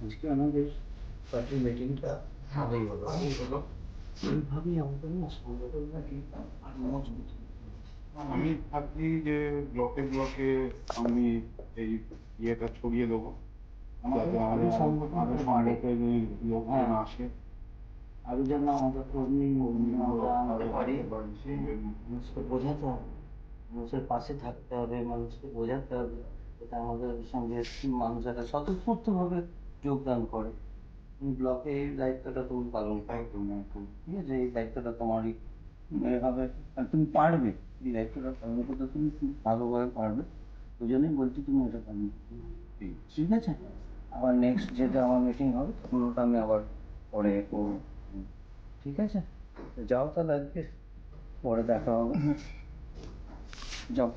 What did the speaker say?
আজকে আমাদের পার্টি মিটিংটা ভালোই হলো হলো এইভাবেই আমাদের না সংগঠনটাকে আরও মজবুত আমি ভাবছি যে ব্লকে ব্লকে আমি এই ইয়েটা ছড়িয়ে দেবো। যাতে আরও আরও সংগঠনের লোকজন আসে। আরও যেন আমাদের কর্মী আনতে পারি। মানুষকে বোঝাতে হবে। মানুষের পাশে থাকতে হবে মানুষকে বোঝাতে হবে। এটা আমাদের সঙ্গে মানুষ একটা স্বতঃস্ফূর্তভাবে যোগদান করে। তুমি ব্লকে এই দায়িত্বটা তুমি পালন করো। ঠিক আছে? এই দায়িত্বটা তোমারই। এভাবে আর তুমি পারবে। এই দায়িত্বটা পালন করতে তুমি ভালোভাবে পারবে। ওই জন্যই বলছি তুমি এটা পালন ঠিক। আছে? আবার নেক্সট যেটা আমার মিটিং হবে তখন ওটা আমি আবার পরে করব। ঠিক আছে? যাও তাহলে আজকে। পরে দেখা হবে। যাও।